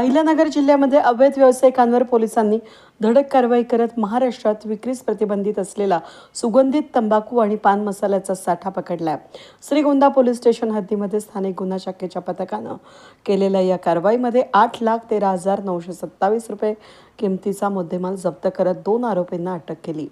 अहिल्यानगर जिल्ह्यामध्ये अवैध व्यावसायिकांवर पोलिसांनी धडक कारवाई करत महाराष्ट्रात विक्रीस प्रतिबंधित असलेला सुगंधित तंबाखू आणि पान मसाल्याचा साठा पकडलाय. श्रीगोंदा पोलीस स्टेशन हद्दीमध्ये स्थानिक गुन्हा शाखेच्या पथकानं केलेल्या या कारवाईमध्ये आठ लाख तेरा हजार नऊशे सत्तावीस रुपये किमतीचा मुद्देमाल जप्त करत दोन आरोपींना अटक केली.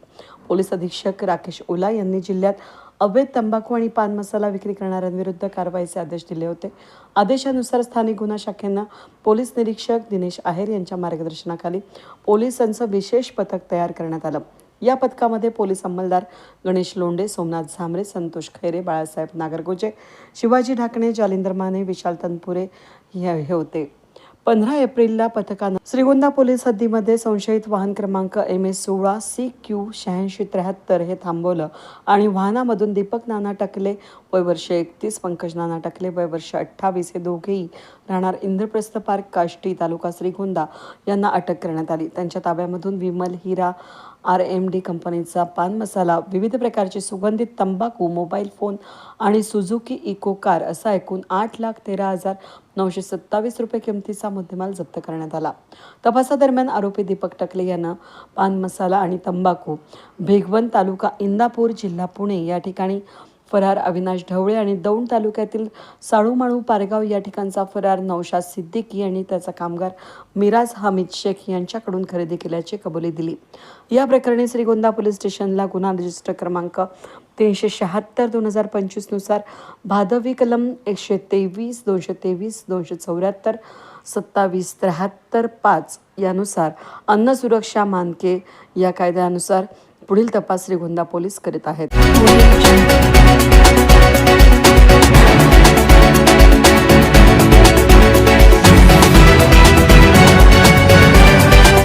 पोलीस अधीक्षक राकेश ओला यांनी जिल्ह्यात अवैध तंबाखू आणि पान मसाला विक्री करणाऱ्यांविरुद्ध कारवाईचे आदेश दिले होते. आदेशानुसार स्थानिक गुन्हा शाखेनं पोलीस निरीक्षक दिनेश आहेर यांच्या मार्गदर्शनाखाली पोलिसांचं विशेष पथक तयार करण्यात आलं. या पथकामध्ये पोलीस अंमलदार गणेश लोंडे सोमनाथ झांबरे संतोष खैरे बाळासाहेब नागरगोजे शिवाजी ढाकणे जालिंदर माने विशाल तनपुरे हे होते. पंधरा एप्रिलला पथकानं श्रीगोंदा पोलीस हद्दीमध्ये संशयित वाहन क्रमांक एम एस सोळा सी क्यू शहाऐंशी त्र्याहत्तर हे थांबवलं आणि वाहनामधून दीपक नाना टकले वय वर्ष एकतीस पंकज नाना टकले वय वर्ष अठ्ठावीस हे दोघेही राहणार इंद्रप्रस्थ पार्क काष्टी तालुका श्रीगोंदा यांना अटक करण्यात आली. त्यांच्या ताब्यामधून Vimal Hira R M D कंपनीचा पान मसाला विविध प्रकारचे सुगंधित तंबाखू मोबाईल फोन आणि सुझुकी इको कार असा एकूण आठ लाख तेरा हजार नऊशे सत्तावीस रुपये किमतीचा मुद्देमाल जप्त करण्यात आला. तपासादरम्यान आरोपी दीपक टकले यांना पान मसाला आणि तंबाखू भिगवण तालुका इंदापूर जिल्हा पुणे या ठिकाणी फरार अविनाश ढवळे आणि दौंड तालुक्यातील साळूमाळू पारगाव या ठिकाणचा फरार नौशाद सिद्दीकी आणि त्याचा कामगार मिराज हमीद शेख यांच्याकडून खरेदी केल्याची कबुली दिली. या प्रकरणी श्रीगोंदा पोलीस स्टेशनला गुन्हा रजिस्टर क्रमांक तीनशे शहात्तर दोन हजार पंचवीसनुसार भादवी कलम एकशे तेवीस दोनशे तेवीस दोनशे चौऱ्याहत्तर सत्तावीस त्र्याहत्तर पाच यानुसार अन्न सुरक्षा मानके या कायद्यानुसार पुढील तपास श्रीगोंदा पोलीस करीत आहेत.